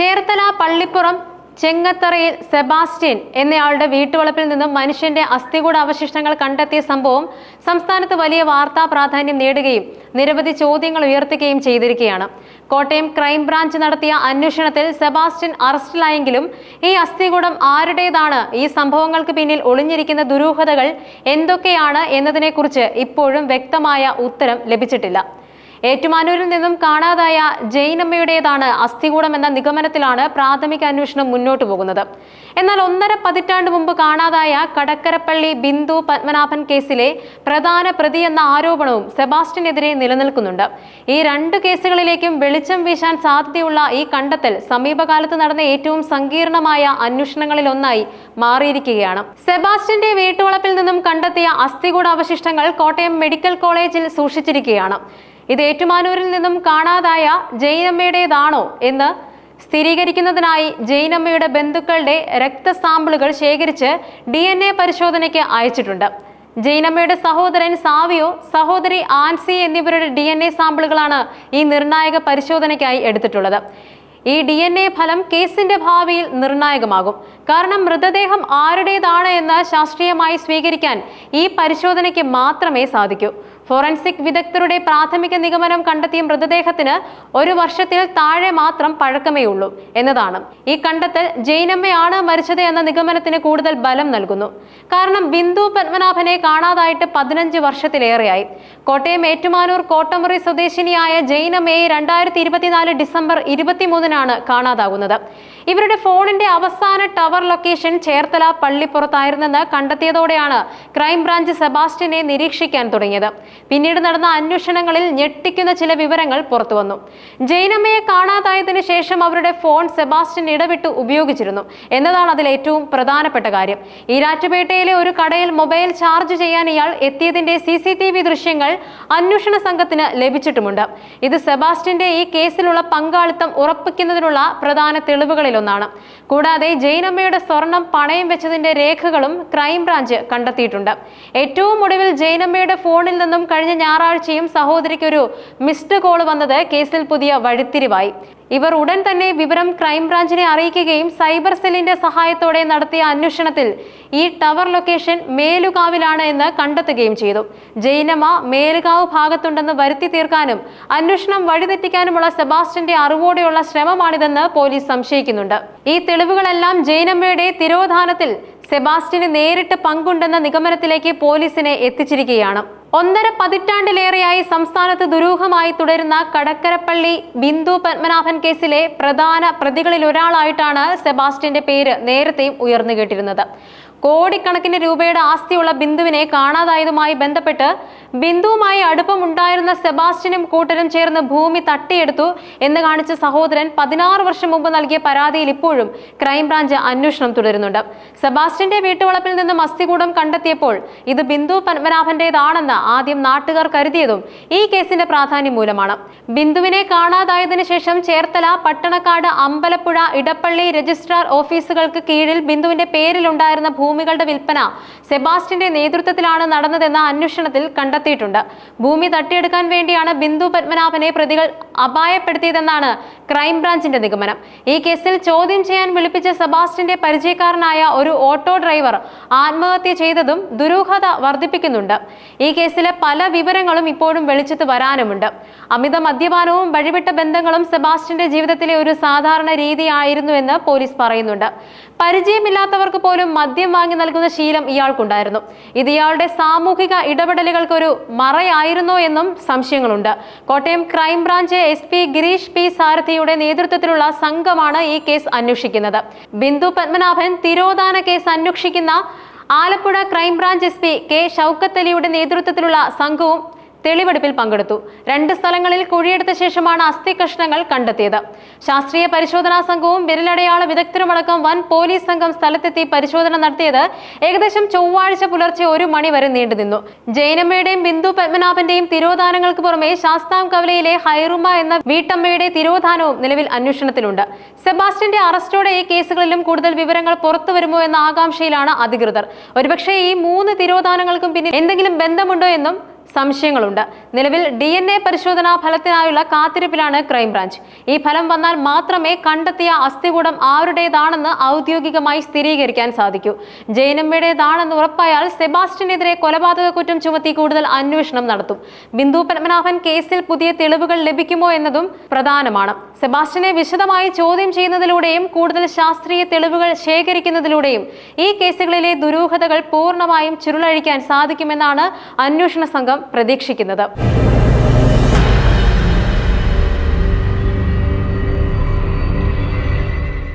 Cherthala Pallippuram ചെങ്ങത്തറയിൽ Sebastian എന്നയാളുടെ വീട്ടുവളപ്പിൽ നിന്നും മനുഷ്യന്റെ അസ്ഥികൂട അവശിഷ്ടങ്ങൾ കണ്ടെത്തിയ സംഭവം സംസ്ഥാനത്ത് വലിയ വാർത്താ പ്രാധാന്യം നേടുകയും നിരവധി ചോദ്യങ്ങൾ ഉയർത്തുകയും ചെയ്തിരിക്കുകയാണ്. കോട്ടയം ക്രൈംബ്രാഞ്ച് നടത്തിയ അന്വേഷണത്തിൽ സെബാസ്റ്റ്യൻ അറസ്റ്റിലായെങ്കിലും ഈ അസ്ഥികൂടം ആരുടേതാണ്? ഈ സംഭവങ്ങൾക്ക് പിന്നിൽ ഒളിഞ്ഞിരിക്കുന്ന ദുരൂഹതകൾ എന്തൊക്കെയാണ് എന്നതിനെക്കുറിച്ച് ഇപ്പോഴും വ്യക്തമായ ഉത്തരം ലഭിച്ചിട്ടില്ല. ഏറ്റുമാനൂരിൽ നിന്നും കാണാതായ ജയിനമ്മയുടേതാണ് അസ്ഥികൂടം എന്ന നിഗമനത്തിലാണ് പ്രാഥമിക അന്വേഷണം മുന്നോട്ടു പോകുന്നത്. എന്നാൽ ഒന്നര പതിറ്റാണ്ട് മുമ്പ് കാണാതായ കടക്കരപ്പള്ളി ബിന്ദു പത്മനാഭൻ കേസിലെ പ്രധാന പ്രതി എന്ന ആരോപണവും സെബാസ്റ്റ്യനെതിരെ നിലനിൽക്കുന്നുണ്ട്. ഈ രണ്ട് കേസുകളിലേക്കും വെളിച്ചം വീശാൻ സാധ്യതയുള്ള ഈ കണ്ടെത്തൽ സമീപകാലത്ത് നടന്ന ഏറ്റവും സങ്കീർണമായ അന്വേഷണങ്ങളിൽ ഒന്നായി മാറിയിരിക്കുകയാണ്. സെബാസ്റ്റ്യന്റെ വീട്ടുവളപ്പിൽ നിന്നും കണ്ടെത്തിയ അസ്ഥികൂട അവശിഷ്ടങ്ങൾ കോട്ടയം മെഡിക്കൽ കോളേജിൽ സൂക്ഷിച്ചിരിക്കുകയാണ്. ഇത് ഏറ്റുമാനൂരിൽ നിന്നും കാണാതായ ജൈനമ്മയുടേതാണോ എന്ന് സ്ഥിരീകരിക്കുന്നതിനായി ജൈനമ്മയുടെ ബന്ധുക്കളുടെ രക്തസാമ്പിളുകൾ ശേഖരിച്ച് ഡി എൻ എ പരിശോധനയ്ക്ക് അയച്ചിട്ടുണ്ട്. ജൈനമ്മയുടെ സഹോദരൻ സാവിയോ സഹോദരി ആൻസി എന്നിവരുടെ ഡി എൻ എ സാമ്പിളുകളാണ് ഈ നിർണായക പരിശോധനയ്ക്കായി എടുത്തിട്ടുള്ളത്. ഈ ഡി എൻ എ ഫലം കേസിന്റെ ഭാവിയിൽ നിർണായകമാകും. കാരണം മൃതദേഹം ആരുടേതാണ് എന്ന് ശാസ്ത്രീയമായി സ്വീകരിക്കാൻ ഈ പരിശോധനയ്ക്ക് മാത്രമേ സാധിക്കൂ. ഫോറൻസിക് വിദഗ്ധരുടെ പ്രാഥമിക നിഗമനം കണ്ടെത്തിയ മൃതദേഹത്തിന് ഒരു വർഷത്തിൽ താഴെ മാത്രം പഴക്കമേ ഉള്ളൂ എന്നതാണ്. ഈ കണ്ടെത്തൽ ജൈനമ്മയാണ് മരിച്ചത് എന്ന നിഗമനത്തിന് കൂടുതൽ ബലം നൽകുന്നു. കാരണം ബിന്ദു പത്മനാഭനെ കാണാതായിട്ട് പതിനഞ്ച് വർഷത്തിലേറെയായി. കോട്ടയം ഏറ്റുമാനൂർ കോട്ടമുറി സ്വദേശിനിയായ ജൈനമ്മയെ രണ്ടായിരത്തി ഇരുപത്തിനാല് ഡിസംബർ ഇരുപത്തിമൂന്നിനാണ് കാണാതാകുന്നത്. ഇവരുടെ ഫോണിന്റെ അവസാന ടവർ ലൊക്കേഷൻ ചേർത്തല പള്ളിപ്പുറത്തായിരുന്നെന്ന് കണ്ടെത്തിയതോടെയാണ് ക്രൈംബ്രാഞ്ച് സെബാസ്റ്റ്യനെ നിരീക്ഷിക്കാൻ തുടങ്ങിയത്. പിന്നീട് നടന്ന അന്വേഷണങ്ങളിൽ ഞെട്ടിക്കുന്ന ചില വിവരങ്ങൾ പുറത്തുവന്നു ജൈനമ്മയെ കാണാതായതിനു ശേഷം അവരുടെ ഫോൺ സെബാസ്റ്റ്യൻ ഇടവിട്ട് ഉപയോഗിച്ചിരുന്നു. എന്നതാണ് അതിൽ ഏറ്റവും പ്രധാനപ്പെട്ട കാര്യം. ഈരാറ്റുപേട്ടയിലെ ഒരു കടയിൽ മൊബൈൽ ചാർജ് ചെയ്യാൻ ഇയാൾ എത്തിയതിന്റെ സി സി ടി വി ദൃശ്യങ്ങൾ അന്വേഷണ സംഘത്തിന് ലഭിച്ചിട്ടുമുണ്ട്. ഇത് സെബാസ്റ്റ്യന്റെ ഈ കേസിലുള്ള പങ്കാളിത്തം ഉറപ്പിക്കുന്നതിനുള്ള പ്രധാന തെളിവുകളിലൊന്നാണ്. കൂടാതെ ജൈനമ്മയുടെ സ്വർണം പണയം വെച്ചതിന്റെ രേഖകളും ക്രൈംബ്രാഞ്ച് കണ്ടെത്തിയിട്ടുണ്ട്. ഏറ്റവും ഒടുവിൽ ജൈനമ്മയുടെ ഫോണിൽ നിന്നും കഴിഞ്ഞ ഞായറാഴ്ചയും സഹോദരിക്ക് ഒരു മിസ്ഡ് കോൾ വന്നത് കേസിൽ പുതിയ വഴിത്തിരിവായി. ഇവർ ഉടൻ തന്നെ വിവരം ക്രൈംബ്രാഞ്ചിനെ അറിയിക്കുകയും സൈബർ സെല്ലിന്റെ സഹായത്തോടെ നടത്തിയ അന്വേഷണത്തിൽ ഈ ടവർ ലൊക്കേഷൻ മേലുകാവിലാണ് എന്ന് കണ്ടെത്തുകയും ചെയ്തു. ജൈനമ മേലുകാവ് ഭാഗത്തുണ്ടെന്ന് വരുത്തി തീർക്കാനും അന്വേഷണം വഴിതെറ്റിക്കാനുമുള്ള സെബാസ്റ്റ്യന്റെ അറിവോടെയുള്ള ശ്രമമാണിതെന്ന് പോലീസ് സംശയിക്കുന്നുണ്ട്. ഈ തെളിവുകളെല്ലാം ജൈനമ്മയുടെ തിരോധാനത്തിൽ സെബാസ്റ്റ്യന് നേരിട്ട് പങ്കുണ്ടെന്ന നിഗമനത്തിലേക്ക് പോലീസിനെ എത്തിച്ചിരിക്കുകയാണ്. ഒന്നര പതിറ്റാണ്ടിലേറെയായി സംസ്ഥാനത്ത് ദുരൂഹമായി തുടരുന്ന കടക്കരപ്പള്ളി ബിന്ദു പത്മനാഭൻ കേസിലെ പ്രധാന പ്രതികളിൽ ഒരാളായിട്ടാണ് സെബാസ്റ്റ്യന്റെ പേര് നേരത്തെയും ഉയർന്നു കേട്ടിരുന്നത്. കോടിക്കണക്കിന് രൂപയുടെ ആസ്തിയുള്ള ബിന്ദുവിനെ കാണാതായതുമായി ബന്ധപ്പെട്ട് ബിന്ദുവുമായി അടുപ്പമുണ്ടായിരുന്ന സെബാസ്റ്റ്യനും കൂട്ടരും ചേർന്ന് ഭൂമി തട്ടിയെടുത്തു എന്ന് കാണിച്ച സഹോദരൻ പതിനാറ് വർഷം മുമ്പ് നൽകിയ പരാതിയിൽ ഇപ്പോഴും ക്രൈംബ്രാഞ്ച് അന്വേഷണം തുടരുന്നുണ്ട്. സെബാസ്റ്റ്യന്റെ വീട്ടുവളപ്പിൽ നിന്ന് മസ്തികൂടം കണ്ടെത്തിയപ്പോൾ ഇത് ബിന്ദു പത്മനാഭന്റേതാണെന്ന് ആദ്യം നാട്ടുകാർ കരുതിയതും ഈ കേസിന്റെ പ്രാധാന്യം മൂലമാണ്. ബിന്ദുവിനെ കാണാതായതിനു ശേഷം ചേർത്തല പട്ടണക്കാട് അമ്പലപ്പുഴ ഇടപ്പള്ളി രജിസ്ട്രാർ ഓഫീസുകൾക്ക് കീഴിൽ ബിന്ദുവിന്റെ പേരിലുണ്ടായിരുന്ന ഭൂമികളുടെ വിൽപ്പന സെബാസ്റ്റിന്റെ നേതൃത്വത്തിലാണ് നടന്നതെന്ന അന്വേഷണത്തിൽ കണ്ടെത്തിയിട്ടുണ്ട്. ഭൂമി തട്ടിയെടുക്കാൻ വേണ്ടിയാണ് ബിന്ദു പത്മനാഭനെ പ്രതികൾ അപായപ്പെടുത്തിയതെന്നാണ് ക്രൈംബ്രാഞ്ചിന്റെ നിഗമനം. ഈ കേസിൽ ചോദ്യം ചെയ്യാൻ വിളിപ്പിച്ച സെബാസ്റ്റിന്റെ പരിചയക്കാരനായ ഒരു ഓട്ടോ ഡ്രൈവർ ആത്മഹത്യ ചെയ്തതും ദുരൂഹത വർദ്ധിപ്പിക്കുന്നുണ്ട്. ഈ കേസിലെ പല വിവരങ്ങളും ഇപ്പോഴും വെളിച്ചത്ത് വരാനുമുണ്ട്. അമിത മദ്യപാനവും വഴിവിട്ട ബന്ധങ്ങളും സെബാസ്റ്റിന്റെ ജീവിതത്തിലെ ഒരു സാധാരണ രീതിയായിരുന്നു എന്ന് പോലീസ് പറയുന്നുണ്ട്. പരിചയമില്ലാത്തവർക്ക് പോലും മദ്യം വാങ്ങി നൽകുന്ന ശീലം ഇയാൾക്കുണ്ടായിരുന്നു. ഇത് ഇയാളുടെ സാമൂഹിക ഇടപെടലുകൾക്ക് ഒരു മറയായിരുന്നോ എന്നും സംശയങ്ങളുണ്ട്. Kottayam crime branch S P Girish P സാരഥിയുടെ നേതൃത്വത്തിലുള്ള സംഘമാണ് ഈ കേസ് അന്വേഷിക്കുന്നത്. ബിന്ദു പത്മനാഭൻ തിരോധാന കേസ് അന്വേഷിക്കുന്ന Alappuzha crime branch S P K ഷൗക്കത്തലിയുടെ നേതൃത്വത്തിലുള്ള സംഘവും തെളിവെടുപ്പിൽ പങ്കെടുത്തു. രണ്ട് സ്ഥലങ്ങളിൽ കുഴിയെടുത്ത ശേഷമാണ് അസ്ഥി കഷ്ണങ്ങൾ കണ്ടെത്തിയത്. ശാസ്ത്രീയ പരിശോധനാ സംഘവും വിരലടയാള വിദഗ്ധരുമടക്കം വൻ പോലീസ് സംഘം സ്ഥലത്തെത്തി പരിശോധന നടത്തിയത് ഏകദേശം ചൊവ്വാഴ്ച പുലർച്ചെ ഒരു മണി വരെ നീണ്ടുനിന്നു ജൈനമ്മയുടെയും ബിന്ദു പത്മനാഭന്റെയും തിരോധാനങ്ങൾക്ക് പുറമെ ശാസ്താം കവലയിലെ ഹൈറുമ എന്ന വീട്ടമ്മയുടെ തിരോധാനവും നിലവിൽ അന്വേഷണത്തിലുണ്ട്. സെബാസ്റ്റ്യന്റെ അറസ്റ്റോടെ ഈ കേസുകളിലും കൂടുതൽ വിവരങ്ങൾ പുറത്തു വരുമോ എന്ന ആകാംക്ഷയിലാണ് അധികൃതർ. ഒരുപക്ഷെ ഈ മൂന്ന് തിരോധാനങ്ങൾക്കും പിന്നിൽ എന്തെങ്കിലും ബന്ധമുണ്ടോ എന്നും സംശയങ്ങളുണ്ട്. നിലവിൽ ഡി എൻ എ പരിശോധനാ ഫലത്തിനായുള്ള കാത്തിരിപ്പിലാണ് ക്രൈംബ്രാഞ്ച്. ഈ ഫലം വന്നാൽ മാത്രമേ കണ്ടെത്തിയ അസ്ഥികൂടം ആരുടേതാണെന്ന് ഔദ്യോഗികമായി സ്ഥിരീകരിക്കാൻ സാധിക്കൂ. ജയനമ്മയുടേതാണെന്ന് ഉറപ്പായാൽ സെബാസ്റ്റ്യനെതിരെ കൊലപാതക കുറ്റം ചുമത്തി കൂടുതൽ അന്വേഷണം നടത്തും. ബിന്ദു പത്മനാഭൻ കേസിൽ പുതിയ തെളിവുകൾ ലഭിക്കുമോ എന്നതും പ്രധാനമാണ്. സെബാസ്റ്റ്യനെ വിശദമായി ചോദ്യം ചെയ്യുന്നതിലൂടെയും കൂടുതൽ ശാസ്ത്രീയ തെളിവുകൾ ശേഖരിക്കുന്നതിലൂടെയും ഈ കേസുകളിലെ ദുരൂഹതകൾ പൂർണമായും ചുരുളഴിക്കാൻ സാധിക്കുമെന്നാണ് അന്വേഷണ സംഘം പ്രതീക്ഷിക്കുന്നത്.